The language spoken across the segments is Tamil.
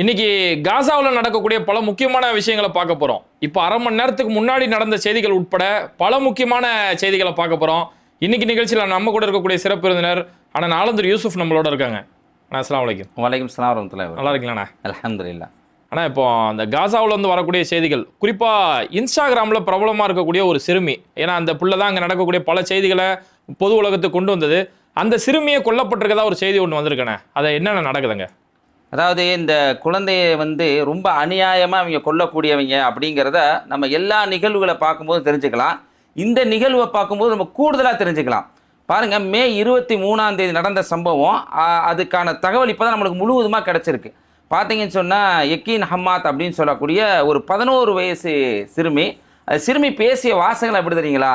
இன்னைக்கு காசாவில் நடக்கக்கூடிய பல முக்கியமான விஷயங்களை பார்க்க போகிறோம் இப்போ அரை மணி நேரத்துக்கு முன்னாடி நடந்த செய்திகள் உட்பட பல முக்கியமான செய்திகளை பார்க்க போகிறோம் இன்னைக்கு நிகழ்ச்சியில் நம்ம கூட இருக்கக்கூடிய சிறப்பு விருந்தினர் ஆனால் நாலந்தூர் யூசுப் நம்மளோட இருக்காங்க. அண்ணா அஸ்லாம் வலைக்கும் வலைக்கம் சலாம் வரமத்துல்லாஹி நல்லா இருக்கீங்களாண்ணா? அல்ஹம்துலில்லா. ஆனால் இப்போ அந்த காசாவுல இருந்து வரக்கூடிய செய்திகள் குறிப்பாக இன்ஸ்டாகிராமில் பிரபலமாக இருக்கக்கூடிய ஒரு சிறுமி. ஏன்னா அந்த புள்ள தான் அங்கே நடக்கக்கூடிய பல செய்திகளை பொது உலகத்துக்கு கொண்டு வந்தது. அந்த சிறுமியை கொல்லப்பட்டிருக்கதா ஒரு செய்தி ஒன்று வந்திருக்கேண்ணே. அதை என்னென்ன நடக்குதுங்க? அதாவது இந்த குழந்தைய வந்து ரொம்ப அநியாயமாக அவங்க கொல்லக்கூடியவங்க அப்படிங்கிறத நம்ம எல்லா நிகழ்வுகளை பார்க்கும்போது தெரிஞ்சுக்கலாம். இந்த நிகழ்வை பார்க்கும்போது நம்ம கூடுதலாக தெரிஞ்சுக்கலாம். பாருங்கள் மே இருபத்தி மூணாம் தேதி நடந்த சம்பவம் அதுக்கான தகவல் இப்போ தான் நம்மளுக்கு முழுவதுமாக கிடச்சிருக்கு. பார்த்தீங்கன்னு சொன்னால் எக்கீன் ஹம்மாத் அப்படின்னு சொல்லக்கூடிய ஒரு பதினோரு வயசு சிறுமி அது சிறுமி பேசிய வாசகங்கள் எப்படி தெரியுங்களா?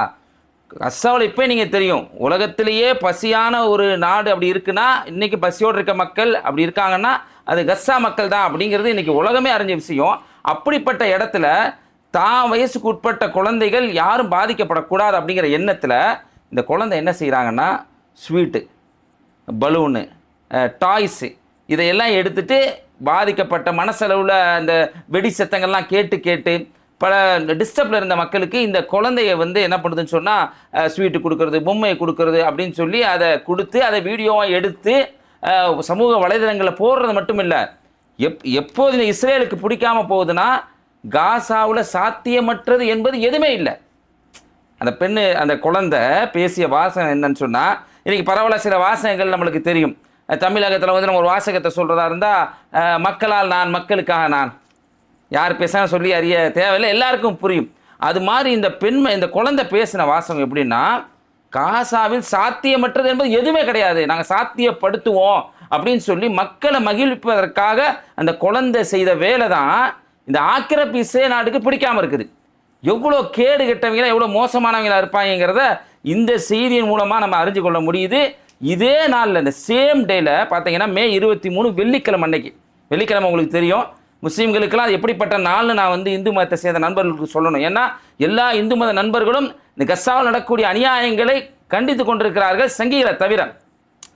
கசாவில் இப்போ நீங்கள் தெரியும். உலகத்திலேயே பசியான ஒரு நாடு அப்படி இருக்குன்னா இன்றைக்கி பசியோடு இருக்க மக்கள் அப்படி இருக்காங்கன்னா அது கஸ்ஸா மக்கள் தான் அப்படிங்கிறது இன்றைக்கி உலகமே அறிஞ்ச விஷயம். அப்படிப்பட்ட இடத்துல தான் வயசுக்கு உட்பட்ட குழந்தைகள் யாரும் பாதிக்கப்படக்கூடாது அப்படிங்கிற எண்ணத்தில் இந்த குழந்தை என்ன செய்கிறாங்கன்னா ஸ்வீட்டு பலூனு டாய்ஸு இதையெல்லாம் எடுத்துட்டு பாதிக்கப்பட்ட மனசளவில் அந்த வெடி சத்தங்கள்லாம் கேட்டு கேட்டு பல டிஸ்டர்பில் இருந்த மக்களுக்கு இந்த குழந்தைய வந்து என்ன பண்ணுதுன்னு சொன்னால் ஸ்வீட்டு கொடுக்கறது பொம்மையை கொடுக்கறது அப்படின்னு சொல்லி அதை கொடுத்து அதை வீடியோவாக எடுத்து சமூக வலைதளங்களில் போடுறது மட்டும் இல்லை எப் எப்போது இஸ்ரேலுக்கு பிடிக்காம போகுதுன்னா காசாவில் சாத்தியமற்றது என்பது எதுவுமே இல்லை. அந்த பெண்ணு அந்த குழந்தை பேசிய வாசகம் என்னன்னு சொன்னால் இன்றைக்கி பரவாயில்ல சில வாசகங்கள் நம்மளுக்கு தெரியும். தமிழகத்தில் வந்து நம்ம ஒரு வாசகத்தை சொல்கிறதா இருந்தால் மக்களால் நான் மக்களுக்காக நான். யார் பேசாமல் சொல்லி அறிய தேவையில்லை எல்லாருக்கும் புரியும். அது மாதிரி இந்த பெண்மை இந்த குழந்தை பேசின வாசகம் எப்படின்னா காசாவில் சாத்தியமற்றது என்பது எதுவுமே கிடையாது. நாங்கள் சாத்தியப்படுத்துவோம் அப்படின்னு சொல்லி மக்களை மகிழ்விப்பதற்காக அந்த குழந்தை செய்த வேலை தான் இந்த ஆக்கிரப்பு இஸ்ரேல் நாட்டுக்கு பிடிக்காம இருக்குது. எவ்வளோ கேடு கெட்டவங்களா எவ்வளோ மோசமானவங்களா இருப்பாங்கிறத இந்த செய்தியின் மூலமாக நம்ம அறிஞ்சு கொள்ள முடியுது. இதே நாளில் இந்த சேம் டேயில் பார்த்தீங்கன்னா மே இருபத்தி மூணு வெள்ளிக்கிழமை அன்னைக்கு. வெள்ளிக்கிழமை உங்களுக்கு தெரியும். முஸ்லீம்களுக்கெல்லாம் அது எப்படிப்பட்ட நாள்னு நான் வந்து இந்து மதத்தை சேர்ந்த நண்பர்களுக்கு சொல்லணும். ஏன்னா எல்லா இந்து மத நண்பர்களும் இந்த கஸ்ஸாவில் நடக்கக்கூடிய அநியாயங்களை கண்டித்து கொண்டிருக்கிறார்கள் சங்கிகளை தவிர.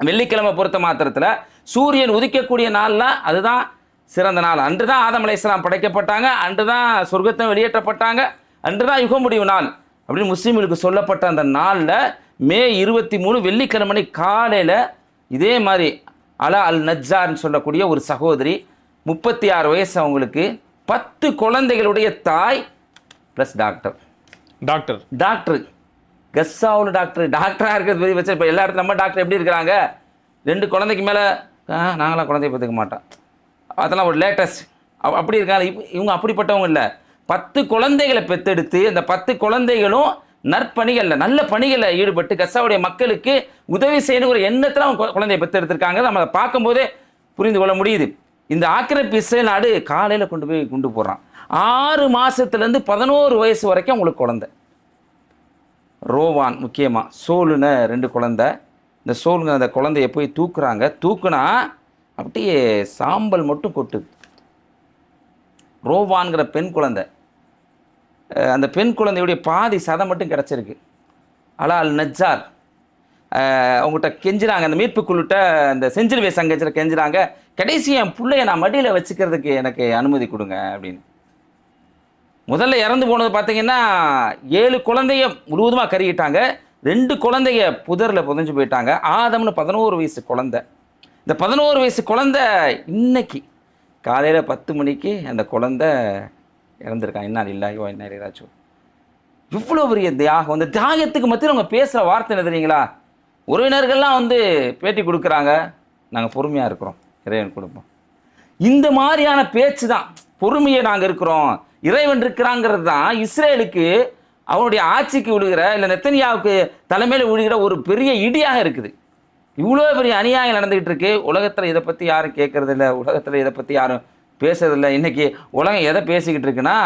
வெள்ளிக்கிழமை பொறுத்த மாத்திரத்தில் சூரியன் உதிக்கக்கூடிய நாளில் அதுதான் சிறந்த நாள். அன்று தான் ஆதம் இஸ்லாம் படைக்கப்பட்டாங்க அன்று தான் சொர்க்கத்தை வெளியேற்றப்பட்டாங்க அன்று தான் யுக முடிவு நாள் அப்படின்னு முஸ்லீம்களுக்கு சொல்லப்பட்ட அந்த நாளில் மே இருபத்தி மூணு வெள்ளிக்கிழமை காலையில் இதே மாதிரி அலா அல் நஜ்ஜார்னு சொல்லக்கூடிய ஒரு சகோதரி முப்பத்தி ஆறு வயசு அவங்களுக்கு பத்து குழந்தைகளுடைய தாய் ப்ளஸ் டாக்டர் டாக்டர் டாக்டர் கஸ்ஸாவில் டாக்டர் டாக்டராக இருக்கிறது பெரிய வச்சு இப்போ எல்லா இடத்துல நம்ம டாக்டர் எப்படி இருக்கிறாங்க? ரெண்டு குழந்தைக்கு மேலே நாங்களாம் குழந்தைய பார்த்துக்க மாட்டோம். அதெல்லாம் ஒரு லேட்டஸ்ட் அப்படி இருக்காங்க. இவங்க அப்படிப்பட்டவங்க இல்லை. பத்து குழந்தைகளை பெத்தெடுத்து அந்த பத்து குழந்தைகளும் நற்பணிகளில் நல்ல பணிகளில் ஈடுபட்டு கஸ்ஸாவுடைய மக்களுக்கு உதவி செய்யணும் ஒரு எண்ணத்தில் அவங்க குழந்தையை பெத்தெடுத்திருக்காங்க. நம்ம அதை பார்க்கும்போதே புரிந்து கொள்ள முடியுது. இந்த ஆக்கிரமிப்பு இஸ்ரேல் நாடு காலையில் கொண்டு போய் கொண்டு போடுறான். ஆறு மாதத்துலேருந்து பதினோரு வயசு வரைக்கும் அவங்களுக்கு குழந்தை. ரோவான் முக்கியமாக சோலுன்னு ரெண்டு குழந்தை. இந்த சோலுங்க அந்த குழந்தைய போய் தூக்குறாங்க. தூக்குனா அப்படியே சாம்பல் மட்டும் கொட்டுது. ரோவான்கிற பெண் குழந்தை. அந்த பெண் குழந்தையுடைய பாதி சதம் மட்டும் கிடச்சிருக்கு. அலா அல் நஜ்ஜார் அவங்ககிட்ட கெஞ்சுறாங்க. அந்த மீட்பு குழுட்ட அந்த செஞ்சிலுவை சங்கத்தில் கெஞ்சுறாங்க. கடைசி என் பிள்ளைய நான் மடியில் வச்சுக்கிறதுக்கு எனக்கு அனுமதி கொடுங்க அப்படின்னு. முதல்ல இறந்து போனது பார்த்தீங்கன்னா ஏழு குழந்தைய முழுவதுமாக கருகிட்டாங்க. ரெண்டு குழந்தைய புதரில் புதைஞ்சு போயிட்டாங்க. ஆதம்னு பதினோரு வயசு குழந்தை. இந்த பதினோரு வயசு குழந்தை இன்னைக்கு காலையில் பத்து மணிக்கு அந்த குழந்தை இறந்துருக்கான் என்ன இல்லாயோ என்ன ஏதாச்சும். இவ்வளோ பெரிய தியாகம். அந்த தியாகத்துக்கு மத்தியில் அவங்க பேசுகிற வார்த்தை என்ன தெரியுங்களா? உறவினர்கள்லாம் வந்து பேட்டி கொடுக்குறாங்க. நாங்கள் பொறுமையாக இருக்கிறோம். இறைவன் கொடுப்போம். இந்த மாதிரியான பேச்சு தான் பொறுமையை நாங்கள் இருக்கிறோம். இறைவன் இருக்கிறாங்கிறது தான் இஸ்ரேலுக்கு அவனுடைய ஆட்சிக்கு விழுகிற இல்லை நெத்தனியாவுக்கு தலைமையில் விழுகிற ஒரு பெரிய இடியாக இருக்குது. இவ்வளோ பெரிய அநியாயம் நடந்துக்கிட்டு இருக்கு. உலகத்தில் இதை பற்றி யாரும் கேட்கறது இல்லை உலகத்தில் இதை பற்றி யாரும் பேசுறதில்ல. இன்றைக்கி உலகம் எதை பேசிக்கிட்டு இருக்குன்னா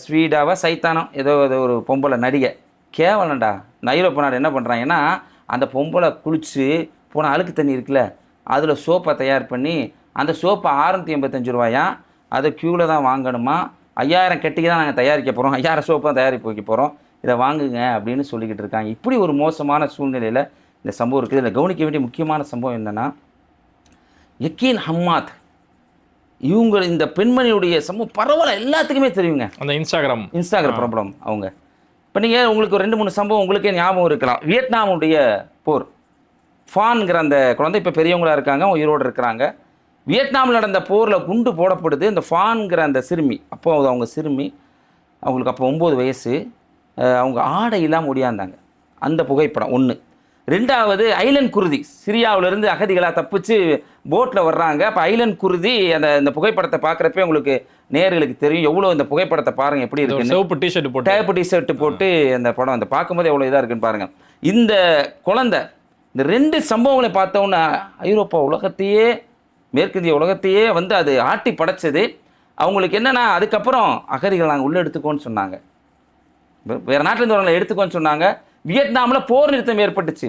ஸ்வீடாவாக ஸ்வீடாவா சைத்தானம் ஏதோ ஏதோ ஒரு பொம்பளை நடிகை. கேவலண்டா ஐரோப்பா நாடு என்ன பண்ணுறாங்கன்னா அந்த பொம்பளை குளிச்சு போன அழுக்கு தண்ணி இருக்குல்ல அதில் சோப்பை தயார் பண்ணி அந்த சோப்பை ஆறுநூற்றி எண்பத்தஞ்சு ரூபாயா? அதை க்யூவில் தான் வாங்கணுமா? ஐயாயிரம் கெட்டிக்கு தான் நாங்கள் தயாரிக்க போகிறோம் ஐயாயிரம் சோப்பு தான் தயாரிப்பு வைக்க போகிறோம் இதை வாங்குங்க அப்படின்னு சொல்லிக்கிட்டு இருக்காங்க. இப்படி ஒரு மோசமான சூழ்நிலையில் இந்த சம்பவம் இருக்குது. இதில் கவனிக்க வேண்டிய முக்கியமான சம்பவம் என்னென்னா யக்கீன் ஹம்மாத். இவங்க இந்த பெண்மணியுடைய சம்பவம் பரவாயில்ல எல்லாத்துக்குமே தெரியுங்க. அந்த இன்ஸ்டாகிராம் இன்ஸ்டாகிராம் ப்ராப்ளம் அவங்க. இப்போ நீங்கள் உங்களுக்கு ரெண்டு மூணு சம்பவம் உங்களுக்கே ஞாபகம் இருக்கலாம். வியட்நாமுடைய போர். ஃபான்ங்கிற அந்த குழந்தை இப்போ பெரியவங்களா இருக்காங்க அவங்க உயிரோடு இருக்கிறாங்க. வியட்நாமில் நடந்த போரில் குண்டு போடப்படுது. இந்த ஃபான்ங்கிற அந்த சிறுமி அப்போ அது அவங்க சிறுமி அவங்களுக்கு அப்போ ஒம்பது வயசு. அவங்க ஆடை இல்லாமல் ஒடியாந்தாங்க அந்த புகைப்படம் ஒன்று ரெண்டாவது ஐலண்ட் குருதி. சிரியாவிலேருந்து அகதிகளாக தப்பிச்சு போட்டில் வர்றாங்க. அப்போ ஐலண்ட் குருதி அந்த இந்த புகைப்படத்தை பார்க்குறப்ப உங்களுக்கு நேர்களுக்கு தெரியும். எவ்வளோ இந்த புகைப்படத்தை பாருங்கள் எப்படி இருக்குன்னு. சிவப்பு டிஷர்ட் போட்டு. டேப் டிஷர்ட் போட்டு அந்த படம் அந்த பார்க்கும்போது எவ்வளோ இதாக இருக்குன்னு பாருங்க. இந்த குழந்தை இந்த ரெண்டு சம்பவங்களை பார்த்தோன்னா ஐரோப்பா உலகத்தையே மேற்கிந்திய உலகத்தையே வந்து அது ஆட்டி படைச்சது. அவங்களுக்கு என்னென்னா அதுக்கப்புறம் அகதிகள் நாங்கள் உள்ளே எடுத்துக்கோன்னு சொன்னாங்க. வேறு நாட்டிலிருந்து நாட்டிலேருந்து வரவங்களை எடுத்துக்கோன்னு சொன்னாங்க. வியட்நாமில் போர் நிறுத்தம் ஏற்பட்டுச்சு.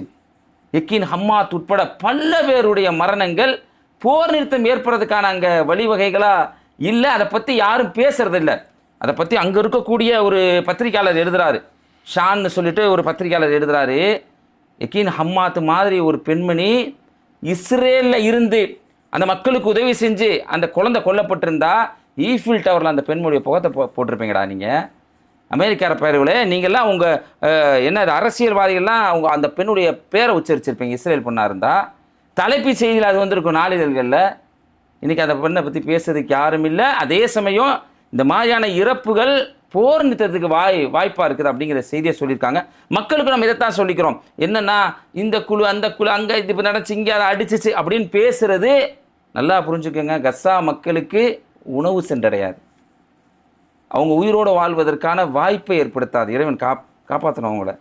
எக்கின் ஹம்மாத் உட்பட பல பேருடைய மரணங்கள் போர் நிறுத்தம் ஏற்படுறதுக்கான அங்கே வழிவகைகளாக இல்லை அதை பற்றி யாரும் பேசுறதில்ல. அதை பற்றி அங்கே இருக்கக்கூடிய ஒரு பத்திரிக்கையாளர் எழுதுறாரு. ஷான்னு சொல்லிட்டு ஒரு பத்திரிக்கையாளர் எழுதுறாரு. யக்கீன் ஹம்மாத் மாதிரி ஒரு பெண்மணி இஸ்ரேலில் இருந்து அந்த மக்களுக்கு உதவி செஞ்சு அந்த குழந்தை கொல்லப்பட்டிருந்தா ஈஃபில் டவரில் அந்த பெண்மணிய புகத்தை போ போட்டிருப்பீங்கடா நீங்கள் அமெரிக்கார பெயர்களே நீங்கள்லாம் உங்கள் என்ன அரசியல்வாதிகள்லாம் அவங்க அந்த பெண்ணுடைய பேரை உச்சரிச்சிருப்பீங்க இஸ்ரேல் பொண்ணாக இருந்தால் தலைப்பு செய்தியில் அது வந்திருக்கும் நாளிதழ்களில். இன்றைக்கி அந்த பெண்ணை பற்றி பேசுறதுக்கு யாரும் இல்லை. அதே சமயம் இந்த மாதிரியான இறப்புகள் போர் நிறுத்தத்துக்கு வாய் வாய்ப்பாக இருக்குது அப்படிங்கிற செய்தியை சொல்லியிருக்காங்க. மக்களுக்கு நம்ம இதைத்தான் சொல்லிக்கிறோம். என்னென்னா இந்த குழு அந்த குழு அங்கே இது இப்போ நடந்துச்சு இங்கே அதை அடிச்சிச்சு அப்படின்னு பேசுகிறது நல்லா புரிஞ்சுக்கோங்க. கசா மக்களுக்கு உணவு சென்றடையாது. அவங்க உயிரோடு வாழ்வதற்கான வாய்ப்பை ஏற்படுத்தாது. இறைவன் காப் காப்பாற்றணும் அவங்கள.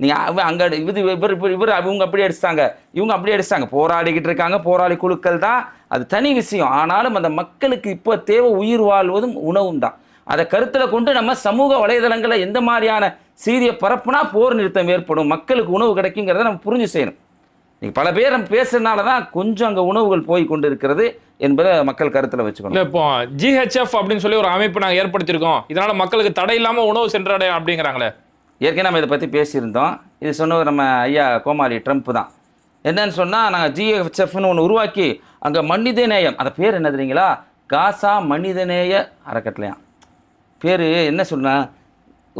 நீங்கள் அவன் அங்கே இது இவர் இவர் இவர் அவங்க அப்படி அடிச்சிட்டாங்க. இவங்க அப்படி அடிச்சிட்டாங்க. போராடிக்கிட்டு இருக்காங்க. போராளி குழுக்கள் தான். அது தனி விஷயம். ஆனாலும் அந்த மக்களுக்கு இப்போ தேவை உயிர் வாழ்வதும் உணவும் தான் அதை கருத்தில் கொண்டு நம்ம சமூக வலைதளங்களில் எந்த மாதிரியான செய்தியை பரப்புனா போர் நிறுத்தம் ஏற்படும் மக்களுக்கு உணவு கிடைக்குங்கிறத நம்ம புரிஞ்சு செய்யணும். நீங்கள் பல பேர் நம்ம பேசுறதுனால தான் கொஞ்சம் அங்கே உணவுகள் போய் கொண்டு இருக்கிறது என்பதை மக்கள் கருத்தில் வச்சுக்கணும். இல்ல இப்போ ஜிஹெச்எஃப் அப்படின்னு சொல்லி ஒரு அமைப்பு நாங்க ஏற்படுத்தியிருக்கோம். இதனால மக்களுக்கு தடை இல்லாம உணவு சென்றடையும் அப்படிங்கிறாங்களே. ஏற்கனவே நம்ம இதை பற்றி பேசியிருந்தோம். இது சொன்னவர் நம்ம ஐயா கோமாளி ட்ரம்ப் தான். என்னன்னு சொன்னால் நாங்கள் ஜிஎஃப்எஃப்னு ஒன்று உருவாக்கி அங்கே மனிதநேயம் அந்த பேர் என்ன தெரியுங்களா? காசா மனிதநேய அறக்கட்டளையாம். பேர் என்ன சொல்லுனா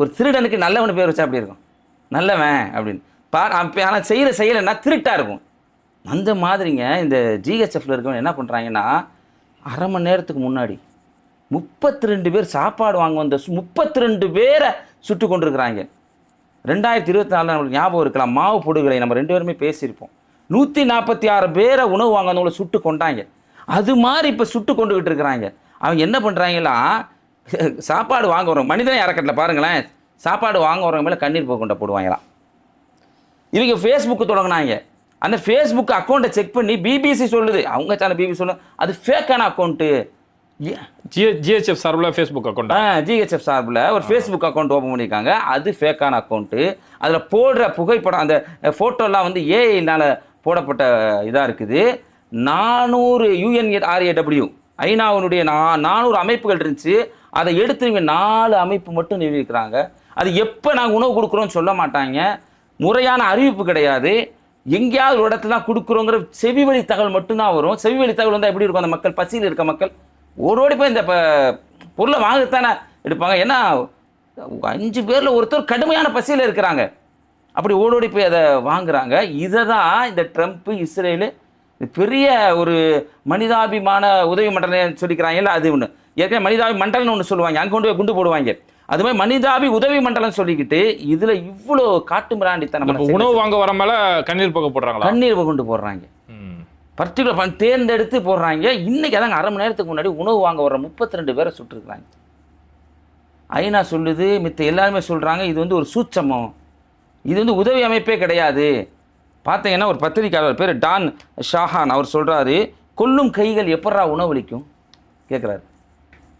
ஒரு திருடனுக்கு நல்லவனு பேர் வச்சா அப்படி இருக்கும். நல்லவன் அப்படின்னு. பா ஆனால் செய்கிற செயலைன்னா திருட்டாக இருக்கும். அந்த மாதிரிங்க இந்த ஜிஹெச்எஃப்ல இருக்கவங்க என்ன பண்ணுறாங்கன்னா அரை மணி நேரத்துக்கு முன்னாடி முப்பத்தி ரெண்டு பேர் சாப்பாடு வாங்க வந்த முப்பத்தி ரெண்டு பேரை சுட்டு கொண்டிருக்கிறாங்க ரெண்டாயிரத்தி இருபத்தி நாலில் நம்மளுக்கு ஞாபகம் இருக்கலாம். மாவு பொடுகளை நம்ம ரெண்டு பேருமே பேசியிருப்போம். நூற்றி நாற்பத்தி ஆறு பேரை உணவு வாங்கினவங்கள சுட்டு கொண்டாங்க. அது மாதிரி இப்போ சுட்டு கொண்டுக்கிட்டு இருக்கிறாங்க. அவங்க என்ன பண்ணுறாங்களா சாப்பாடு வாங்க வரவங்க மனிதனை அறக்கட்டில் பாருங்களேன். சாப்பாடு வாங்க வரவங்க மேலே கண்ணீர் போக்குண்ட போடுவாங்களாம். இவங்க ஃபேஸ்புக்கு தொடங்கினாங்க. அந்த ஃபேஸ்புக் அக்கௌண்ட்டை செக் பண்ணி பிபிசி சொல்லுது. அவங்க சேனல் பிபிசி சொல்லுது அது ஃபேக்கான அக்கௌண்ட்டு ஜி ஜிஹெச்எஃப் சார்பில் ஃபேஸ்புக் அக்கௌண்ட் ஜிஹெச்எஃப் சார்பில் ஒரு ஃபேஸ்புக் அக்கௌண்ட் ஓப்பன் பண்ணியிருக்காங்க. அது ஃபேக்கான அக்கௌண்ட்டு அதில் போடுற புகைப்படம் அந்த ஃபோட்டோலாம் வந்து ஏஐனால போடப்பட்ட இதாக இருக்குது. நானூறு யூஎன்ஆர்ஏடபிள்யூ ஐநாவினுடைய நா நானூறு அமைப்புகள் இருந்துச்சு. அதை எடுத்து இவங்க நாலு அமைப்பு மட்டும் நிறுவிக்கிறாங்க அது எப்போ நாங்கள் உணவு கொடுக்குறோம்னு சொல்ல மாட்டாங்க. முறையான அறிவிப்பு கிடையாது. எங்கேயாவது ஒரு இடத்துல தான் கொடுக்குறோங்கிற செவி வழி தகவல் மட்டும்தான் வரும். செவி வழி தகவல் வந்தால் எப்படி இருக்கும் அந்த மக்கள்? பசியில் இருக்க மக்கள்? ஓடோடி போய் இந்த ப- பொருளை வாங்கத்தானே எடுப்பாங்க. ஏன்னா அஞ்சு பேரில் ஒருத்தர் கடுமையான பசியில் இருக்கிறாங்க. அப்படி ஓடோடி போய் அதை வாங்குறாங்க. இதை தான் இந்த ட்ரம்ப்பு இஸ்ரேலு இது பெரிய ஒரு மனிதாபிமான உதவி மண்டலம் சொல்லிக்கிறாங்கல்ல அது ஒன்று ஏற்கனவே மனிதாபி மண்டலம்னு ஒன்று சொல்லுவாங்க. அங்கே கொண்டு போய் குண்டு போடுவாங்க. அது மாதிரி மனிதாபி உதவி மண்டலம் சொல்லிக்கிட்டு இதில் இவ்வளோ காட்டு மிராண்டித்தனம் உணவு வாங்க வர மேல கண்ணீர் போக போடுறாங்களா? கண்ணீர் கொண்டு போடுறாங்க. பர்டிகுலர் தேர்ந்தெடுத்து போடுறாங்க. இன்னைக்கு அதாங்க அரை மணி நேரத்துக்கு முன்னாடி உணவு வாங்க வர முப்பத்தி ரெண்டு பேரை சுட்டுருக்குறாங்க. ஐநா சொல்லுது மித்த எல்லாருமே சொல்கிறாங்க இது வந்து ஒரு சூட்சமம். இது வந்து உதவி அமைப்பே கிடையாது. பார்த்தீங்கன்னா ஒரு பத்திரிக்கையாளர் பேர் டான் ஷாஹான் அவர் சொல்கிறாரு கொல்லும் கைகள் எப்பட்றா உணவளிக்கும்? கேட்குறாரு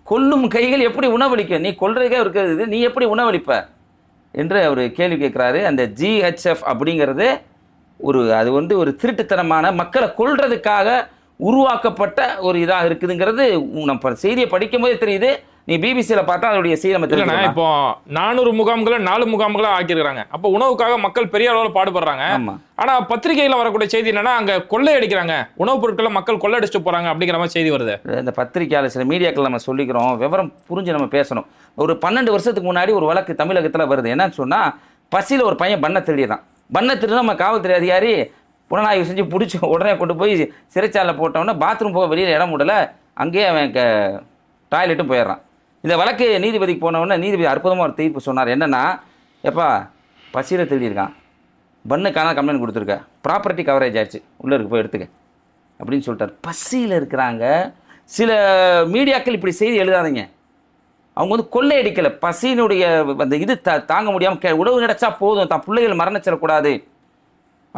கொல்லும் கைகள் எப்படி உணவளிக்கும் நீ கொல்றதுக்கே இருக்கிறது நீ எப்படி உணவளிப்ப? என்று அவர் கேள்வி கேட்குறாரு. அந்த ஜிஹெச்எஃப் அப்படிங்கிறது ஒரு அது வந்து ஒரு திருட்டுத்தனமான மக்களை கொள்றதுக்காக உருவாக்கப்பட்ட ஒரு இதாக இருக்குதுங்கிறது நம்ம செய்தியை படிக்கும் போதே தெரியுது. நீ பிபிசியில் பார்த்தா அதோடைய இல்லைண்ணா தெரிஞ்சுக்கலாம்? இப்போ நானூறு முகாம்களை நாலு முகாம்களா ஆக்கியிருக்காங்க அப்போ உணவுக்காக மக்கள் பெரிய அளவில் பாடுபடுறாங்க. ஆமா. ஆனா பத்திரிகையில வரக்கூடிய செய்தி என்னன்னா அங்க கொள்ளை அடிக்கிறாங்க. உணவுப் பொருட்களை மக்கள் கொள்ளடிச்சுட்டு போறாங்க அப்படிங்கிற மாதிரி செய்தி வருது. இந்த பத்திரிக்கையாளர் சில மீடியாக்கள் நம்ம சொல்லிக்கிறோம் விவரம் புரிஞ்சு நம்ம பேசணும். ஒரு பன்னெண்டு வருஷத்துக்கு முன்னாடி ஒரு வழக்கு தமிழகத்தில் வருது. என்னன்னு சொன்னால் பசியில் ஒரு பையன் பண்ணை திருடிறான் பண்ணை திருடி நம்ம காவல்துறை அதிகாரி புலனாய்வு செஞ்சு பிடிச்சி உடனே கொண்டு போய் சிறைச்சாலை போட்டோன்னே பாத்ரூம் போக வெளியில் இடம் விடல. அங்கேயே அவன் டாய்லெட்டும் போயிடுறான். இந்த வழக்கு நீதிபதிக்கு போனவுடனே நீதிபதி அற்புதமாக ஒரு தீர்ப்பு சொன்னார். என்னென்னா எப்பா பசியில் திருடியிருக்கான் பண்ணுக்கான கம்ப்ளைண்ட் கொடுத்துருக்க. ப்ராப்பர்ட்டி கவரேஜ் ஆயிடுச்சு. உள்ளே இருக்கு போய் எடுத்துக்க. அப்படின்னு சொல்லிட்டார். பசியில் இருக்கிறாங்க. சில மீடியாக்கள் இப்படி செய்தி எழுதாதீங்க. அவங்க வந்து கொள்ளையடிக்கலை பசியினுடைய அந்த இது த தாங்க முடியாமல் கே உணவு கிடைச்சா போதும். தான் பிள்ளைகள் மரணிச்சிடக்கூடாது.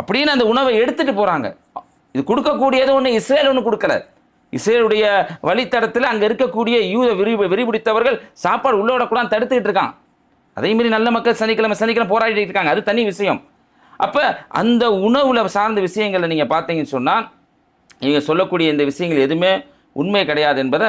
அப்படின்னு அந்த உணவை எடுத்துகிட்டு போகிறாங்க இது கொடுக்கக்கூடியது ஒன்று இஸ்ரேல் ஒன்று கொடுக்கல. இஸ்ரேலுடைய வழித்தடத்தில் அங்கே இருக்கக்கூடிய யூத விரி விரிபிடித்தவர்கள் சாப்பாடு உள்ள விடக்கூடாது தடுத்துக்கிட்டு இருக்கான். அதே மாதிரி நல்ல மக்கள் சனிக்கிழமை சனிக்கிழமை போராடிட்டு இருக்காங்க. அது தனி விஷயம். அப்போ அந்த உணவுல சார்ந்த விஷயங்களை நீங்கள் பார்த்தீங்கன்னு சொன்னால் இவங்க சொல்லக்கூடிய இந்த விஷயங்கள் எதுவுமே உண்மை கிடையாது என்பதை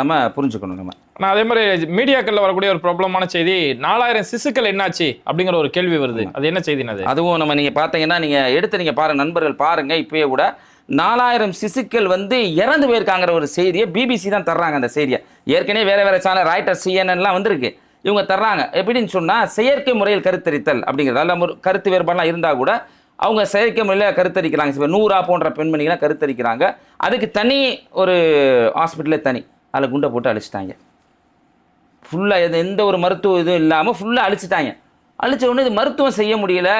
நம்ம புரிஞ்சுக்கணும் நம்ம. ஆனா அதே மாதிரி மீடியாக்கள்ல வரக்கூடிய ஒரு பிரபலமான செய்தி நாலாயிரம் சிசுக்கள் என்னாச்சு அப்படிங்கிற ஒரு கேள்வி வருது. அது என்ன செய்தினது அதுவும் நம்ம நீங்கள் பார்த்தீங்கன்னா நீங்கள் எடுத்து நீங்கள் பாருங்க நண்பர்கள் பாருங்கள் இப்பயே கூட நாலாயிரம் சிசுக்கள் வந்து இறந்து போயிருக்காங்கிற ஒரு செய்தியை பிபிசி தான் தர்றாங்க அந்த செய்தியை. ஏற்கனவே வேறு வேறு சேனல் ராய்டர் சிஎன்என்லாம் வந்திருக்கு. இவங்க தர்றாங்க. எப்படின்னு சொன்னால் செயற்கை முறையில் கருத்தரித்தல் அப்படிங்கிறது. அதில் ஒரு கருத்து வேறுபாடெலாம் இருந்தால் கூட அவங்க செயற்கை முறையில் கருத்தரிக்கிறாங்க. இப்போ நூறா போன்ற பெண்மணிகளாம் கருத்தரிக்கிறாங்க. அதுக்கு தனி ஒரு ஹாஸ்பிட்டலே தனி. அதில் குண்டை போட்டு அழிச்சிட்டாங்க. ஃபுல்லாக எந்த எந்த ஒரு மருத்துவ இதுவும் இல்லாமல் ஃபுல்லாக அழிச்சிட்டாங்க. அழிச்ச உடனே இது மருத்துவம் செய்ய முடியல.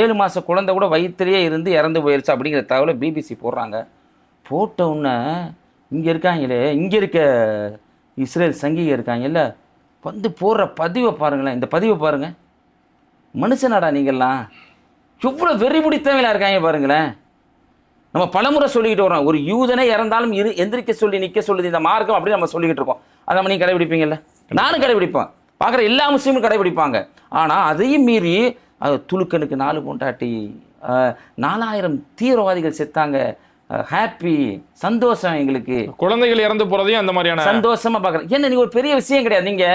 ஏழு மாத குழந்தை கூட வயிற்றுலேயே இருந்து இறந்து போயிருச்சு அப்படிங்கிற தகவலை பிபிசி போடுறாங்க. போட்டவுன்னே இங்கே இருக்காங்களே இங்கே இருக்க இஸ்ரேல் சங்கிக இருக்காங்கல்ல வந்து போடுற பதிவை பாருங்களேன். இந்த பதிவை பாருங்கள் மனுஷனாடா நீங்கள்லாம். எவ்வளோ வெறி பிடித்தவங்களாக இருக்காங்க பாருங்களேன். நம்ம பலமுறை சொல்லிக்கிட்டு வரோம் ஒரு யூதனை இறந்தாலும் இரு எந்திரிக்க சொல்லி நிற்க சொல்லுது இந்த மார்க்கம் அப்படின்னு நம்ம சொல்லிக்கிட்டு இருக்கோம். அதை நம்ம நீங்கள் கடைபிடிப்பீங்கல்ல? நானும் கடைபிடிப்பேன். பார்க்குற எல்லா முஸ்லீமும் கடைபிடிப்பாங்க. ஆனால் அதையும் மீறி துலுக்கனுக்கு நாலு பொண்டாட்டி நாலாயிரம் தீவிரவாதிகள் செத்தாங்க. ஹாப்பி சந்தோஷம் எங்களுக்கு. குழந்தைகள் இறந்து போறதையும் அந்த மாதிரியான சந்தோஷமா பார்க்குறேன் என்ன நீங்க ஒரு பெரிய விஷயம் கிடையாது. நீங்க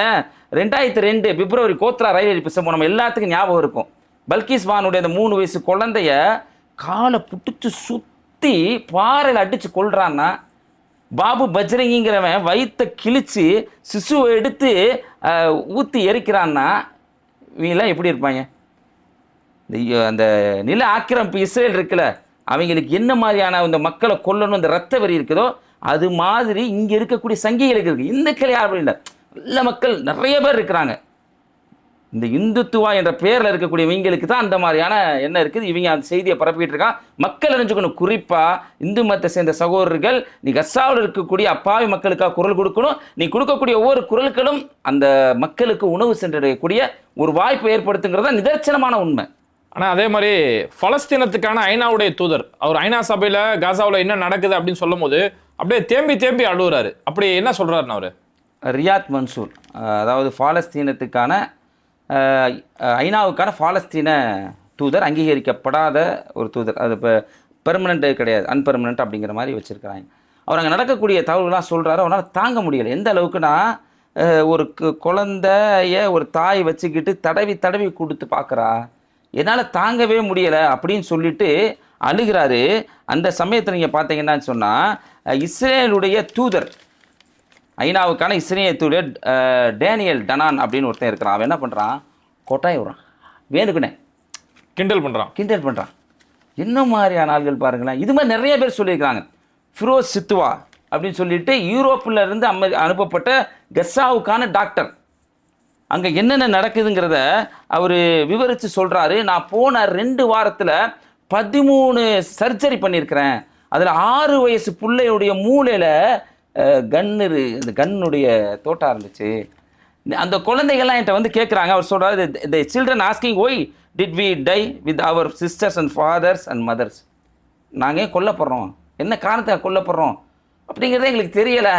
ரெண்டாயிரத்தி ரெண்டு பிப்ரவரி கோத்ரா ரயில் எரிப்பு நம்ம எல்லாத்துக்கும் ஞாபகம் இருக்கும். பல்கிஸ் பானுடைய அந்த மூணு வயசு குழந்தைய காலை புடிச்சு சுத்தி பாறையில் அடிச்சு கொல்றான்னா பாபு பஜ்ரங்கிங்கிறவன் வயித்தை கிழிச்சு சிசுவை எடுத்து ஊத்தி எரிக்கிறான்னா இவங்கெல்லாம் எப்படி இருப்பாங்க? அந்த நில ஆக்கிரமிப்பு இஸ்ரேல் இருக்குல்ல அவங்களுக்கு என்ன மாதிரியான இந்த மக்களை கொல்லணும் இந்த ரத்த வரி இருக்குதோ அது மாதிரி இங்கே இருக்கக்கூடிய சங்கிகளுக்கு இருக்குது இந்த கல்யாணம் இல்லை. நல்ல மக்கள் நிறைய பேர் இருக்கிறாங்க. இந்த இந்துத்துவா என்ற பேரில் இருக்கக்கூடிய இவங்களுக்கு தான் அந்த மாதிரியான என்ன இருக்குது. இவங்க அந்த செய்தியை பரப்பிட்டு இருக்கான் மக்கள் அறிஞ்சுக்கணும். குறிப்பாக இந்து மதத்தை சேர்ந்த சகோதரர்கள் நீ கசாவில் இருக்கக்கூடிய அப்பாவி மக்களுக்காக குரல் கொடுக்கணும். நீ கொடுக்கக்கூடிய ஒவ்வொரு குரல்களும் அந்த மக்களுக்கு உணவு சென்றடையக்கூடிய ஒரு வாய்ப்பை ஏற்படுத்துங்கிறது தான் நிதர்சனமான உண்மை. ஆனால் அதே மாதிரி பலஸ்தீனத்துக்கான ஐநாவுடைய தூதர் அவர் ஐநா சபையில் காசாவில் என்ன நடக்குது அப்படின்னு சொல்லும் போது அப்படியே தேம்பி தேம்பி அழுகுறாரு அப்படி என்ன சொல்கிறாருன்னு அவர்? ரியாத் மன்சூர் அதாவது பாலஸ்தீனத்துக்கான ஐநாவுக்கான பாலஸ்தீன தூதர் அங்கீகரிக்கப்படாத ஒரு தூதர். அது இப்போ பெர்மனெண்ட்டு கிடையாது அன்பெர்மனண்ட் அப்படிங்கிற மாதிரி வச்சுருக்கிறாங்க. அவர் அங்கே நடக்கக்கூடிய தகவல்கள்லாம் சொல்கிறாரு அவனால் தாங்க முடியலை. எந்த அளவுக்குன்னா ஒரு கு- குழந்தைய ஒரு தாய் வச்சுக்கிட்டு தடவி தடவி கொடுத்து பார்க்குறா? என்னால் தாங்கவே முடியலை அப்படின்னு சொல்லிட்டு அழுகிறாரு. அந்த சமயத்தில் நீங்கள் பார்த்தீங்கன்னா சொன்னால் இஸ்ரேலுடைய தூதர் ஐநாவுக்கான இஸ்ரேல் தூதர் டேனியல் டனான் அப்படின்னு ஒருத்தன் இருக்கிறான். அவன் என்ன பண்ணுறான் கொட்டாய் விடுறான். வேணுக்குனே. கிண்டல் பண்றான். கிண்டல் பண்ணுறான் என்ன மாதிரியான ஆள்கள் பாருங்களேன். இது மாதிரி நிறைய பேர் சொல்லியிருக்காங்க ஃபிரோஸ் சித்துவா அப்படின்னு சொல்லிட்டு யூரோப்பில் இருந்து அமெ அனுப்பப்பட்ட கசாவுக்கான டாக்டர். அங்கே என்னென்ன நடக்குதுங்கிறத அவர் விவரித்து சொல்கிறாரு நான் போன ரெண்டு வாரத்தில் பதிமூணு சர்ஜரி பண்ணியிருக்கிறேன். அதில் ஆறு வயசு பிள்ளையுடைய மூளையில் கன்னு இந்த கன்னுடைய தோட்டா இருந்துச்சு. அந்த குழந்தைகள்லாம் என்கிட்ட வந்து கேட்குறாங்க அவர் சொல்கிறாரு the children asking why did we die with our sisters and fathers and mothers நாங்கள் ஏன் கொல்லப்படுறோம்? என்ன காரணத்தை கொல்லப்படுறோம்? அப்படிங்கிறதே எங்களுக்கு தெரியலை.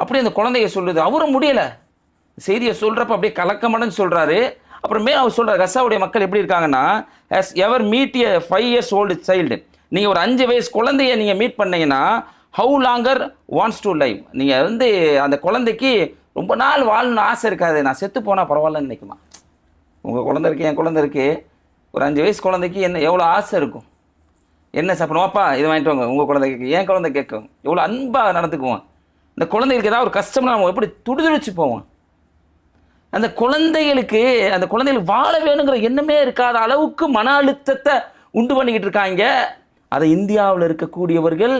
அப்படி அந்த குழந்தைய சொல்லுது. அவரும் முடியலை. செய்தியை சொல்கிறப்ப அப்படியே கலக்கமடன்னு சொல்கிறாரு அப்புறமே அவர் சொல்கிறார் கசாவுடைய மக்கள் எப்படி இருக்காங்கன்னா has ever meet a five years old child நீங்கள் ஒரு அஞ்சு வயசு குழந்தைய நீங்கள் மீட் பண்ணீங்கன்னா how longer wants to live நீங்கள் வந்து அந்த குழந்தைக்கு ரொம்ப நாள் வாழணும்னு ஆசை இருக்காது நான் செத்து போனால் பரவாயில்லன்னு நினைக்குமா? உங்கள் குழந்தை இருக்கு என் குழந்தை இருக்கு. ஒரு அஞ்சு வயசு குழந்தைக்கு என்ன எவ்வளோ ஆசை இருக்கும்? என்ன சாப்பிடணும்? இது வாங்கிட்டு வாங்க. உங்கள் குழந்தை கேட்கும் என் குழந்தை கேட்கும் எவ்வளோ அன்பாக நடந்துக்குவோம் இந்த குழந்தைகளுக்கு ஏதாவது ஒரு கஷ்டம்னா நம்ம எப்படி துடிதுடிச்சு போவோம்? அந்த குழந்தைகளுக்கு அந்த குழந்தைகளுக்கு வாழ வேணுங்கிற எண்ணமே இருக்காத அளவுக்கு மன அழுத்தத்தை உண்டு பண்ணிக்கிட்டு இருக்காங்க. அதை இந்தியாவில் இருக்கக்கூடியவர்கள்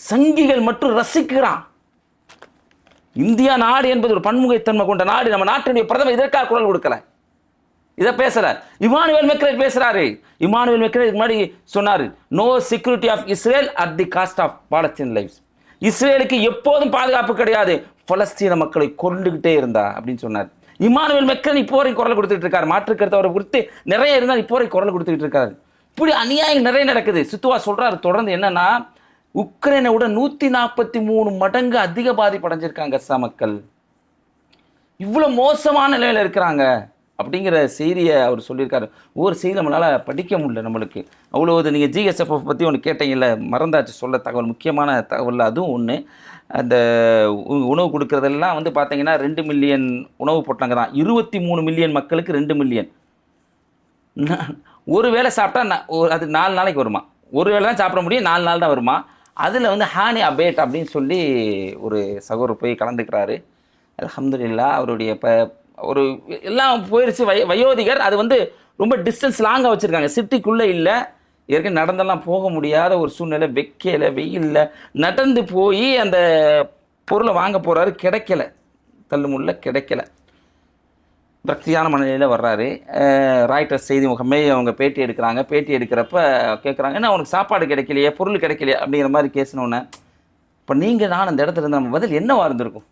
சங்கிகள் மட்டும் ரசிக்கிறான். இந்தியா நாடு என்பது ஒரு பன்முகைத்தன்மை கொண்ட நாடு. நம்ம நாட்டினுடைய பிரதமர் இதற்காக குரல் கொடுக்கல. இதை பேசல. இமானுவேல் மெக்ரேட் பேசுறாரு. இமானுவேல் மெக்ரேட் முன்னாடி சொன்னார் no security of Israel at the cost of Palestine lifes இஸ்ரேலுக்கு எப்போதும் பாதுகாப்பு கிடையாது. பலஸ்தீன மக்களை கொண்டுகிட்டே இருந்தா அப்படின்னு சொன்னார். இமானுவேல் மெக்கன் இப்போ வரைக்கும் குரல் கொடுத்துட்டு இருக்காரு. மாற்று கருத்து அவரை குறித்து நிறைய இருந்தால் இப்போ வரைக்கும் குரல் கொடுத்துட்டு இருக்காரு. இப்படி அநியாயம் நிறைய நடக்குது. சித்துவா சொல்கிறார் தொடர்ந்து என்னன்னா உக்ரைனை விட நூற்றி நாற்பத்தி மூணு மடங்கு அதிக பாதிப்படைஞ்சிருக்காங்க கசா மக்கள். இவ்வளோ மோசமான நிலையில் இருக்கிறாங்க அப்படிங்கிற செய்தியை அவர் சொல்லியிருக்காரு. ஒவ்வொரு செய்தி நம்மளால் படிக்க முடியல நம்மளுக்கு. அவ்வளோ இது நீங்கள் ஜிஎஸ்எஃப் பற்றி ஒன்று கேட்டீங்கல்ல மறந்தாச்சு. சொல்ல தகவல் முக்கியமான தகவல் அதுவும் ஒன்று அந்த உ- உணவு கொடுக்குறதெல்லாம் வந்து பார்த்தீங்கன்னா ரெண்டு மில்லியன் உணவு போட்டாங்க தான். இருபத்தி மூணு மில்லியன் மக்களுக்கு ரெண்டு மில்லியன் ஒரு வேளை சாப்பிட்டா ஒரு அது நாலு நாளைக்கு வருமா? ஒரு வேளை தான் சாப்பிட முடியும் நாலு நாள் தான் வருமா? அதில் வந்து ஹானி அபேட் அப்படின்னு சொல்லி ஒரு சகோதரர் போய் கலந்துக்கிறாரு. அலமதுல்லா அவருடைய இப்போ ஒரு எல்லாம் போயிடுச்சு வய வயோதிகர் அது வந்து ரொம்ப டிஸ்டன்ஸ் லாங்காக வச்சுருக்காங்க. சிட்டிக்குள்ளே இல்லை. ஏற்கனவே நடந்தெல்லாம் போக முடியாத ஒரு சூழ்நிலை வெக்கையில் வெயிலில் நடந்து போய் அந்த பொருளை வாங்க போகிறாரு கிடைக்கல. தள்ளுமுள்ள கிடைக்கல. பக்தியான மனநிலையில் வர்றாரு. ராய்டர்ஸ் செய்தி முகமே அவங்க பேட்டி எடுக்கிறாங்க. பேட்டி எடுக்கிறப்ப கேட்குறாங்க ஏன்னா உனக்கு சாப்பாடு கிடைக்கலையே பொருள் கிடைக்கலையே? அப்படிங்கிற மாதிரி கேசினோன்னே இப்போ நீங்கள் நான் அந்த இடத்துல இருந்த நம்ம பதில் என்னவாக இருந்திருக்கும்?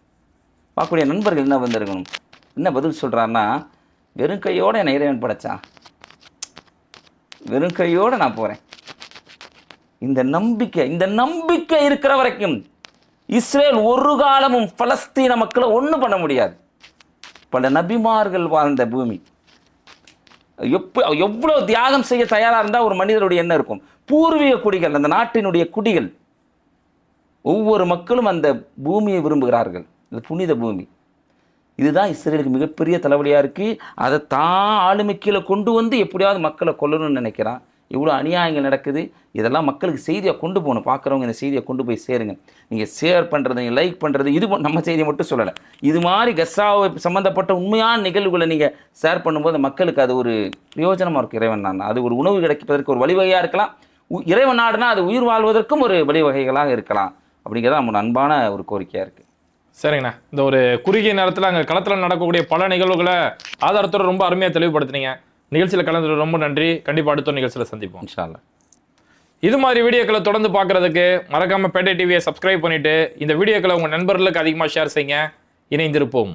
பார்க்கக்கூடிய நண்பர்கள் என்ன வந்திருக்கணும்? என்ன பதில் சொல்கிறாருன்னா வெறும் கையோடு என்னை இறைவன் படைச்சான். வெறும் கையோடு நான் போகிறேன் இந்த நம்பிக்கை இந்த நம்பிக்கை இருக்கிற வரைக்கும் இஸ்ரேல் ஒரு காலமும் பலஸ்தீன மக்களை ஒன்றும் பண்ண முடியாது. பல நபிமார்கள் வாழ்ந்த பூமி. எப்ப எவ்வளோ தியாகம் செய்ய தயாராக இருந்தால் ஒரு மனிதருடைய எண்ணம் இருக்கும். பூர்வீக குடிகள் அந்த நாட்டினுடைய குடிகள். ஒவ்வொரு மக்களும் அந்த பூமியை விரும்புகிறார்கள். இந்த புனித பூமி. இதுதான் இஸ்ரேலுக்கு மிகப்பெரிய தலைவலியாக இருக்குது அதை தான் ஆளுமை கீழே கொண்டு வந்து எப்படியாவது மக்களை கொல்லணும்னு நினைக்கிறான். இவ்வளோ அநியாயங்கள் நடக்குது. இதெல்லாம் மக்களுக்கு செய்தியை கொண்டு போகணும். பார்க்குறவங்க இந்த செய்தியை கொண்டு போய் சேருங்க. நீங்கள் ஷேர் பண்ணுறது நீங்கள் லைக் பண்ணுறது இது நம்ம செய்தியை மட்டும் சொல்லலை. இது மாதிரி கஸ்ஸாவை சம்மந்தப்பட்ட உண்மையான நிகழ்வுகளை நீங்கள் ஷேர் பண்ணும்போது மக்களுக்கு அது ஒரு பிரயோஜனமாக இருக்கும் இறைவன் நான் அது ஒரு உணவு கிடைப்பதற்கு ஒரு வழிவகையாக இருக்கலாம். உ- இறைவன் நாடுனா அது உயிர் வாழ்வதற்கும் ஒரு வழிவகைகளாக இருக்கலாம். அப்படிங்கிறது நம்ம அன்பான ஒரு கோரிக்கையாக இருக்குது சரிங்கண்ணா. இந்த ஒரு குறுகிய நேரத்தில் அங்கே களத்தில் நடக்கக்கூடிய பல நிகழ்வுகளை ஆதாரத்தோட ரொம்ப அருமையாக தெளிவுபடுத்துனீங்க. நிகழ்ச்சியில் கலந்து ரொம்ப நன்றி. கண்டிப்பாக அடுத்த நிகழ்ச்சியில் சந்திப்போம். இன்ஷா அல்லாஹ் இது மாதிரி வீடியோக்களை தொடர்ந்து பார்க்கறதுக்கு மறக்காம பேட்டை டிவியை சப்ஸ்கிரைப் பண்ணிட்டு இந்த வீடியோக்களை உங்க நண்பர்களுக்கு அதிகமாக ஷேர் செய்யுங்க. இணைந்திருப்போம்.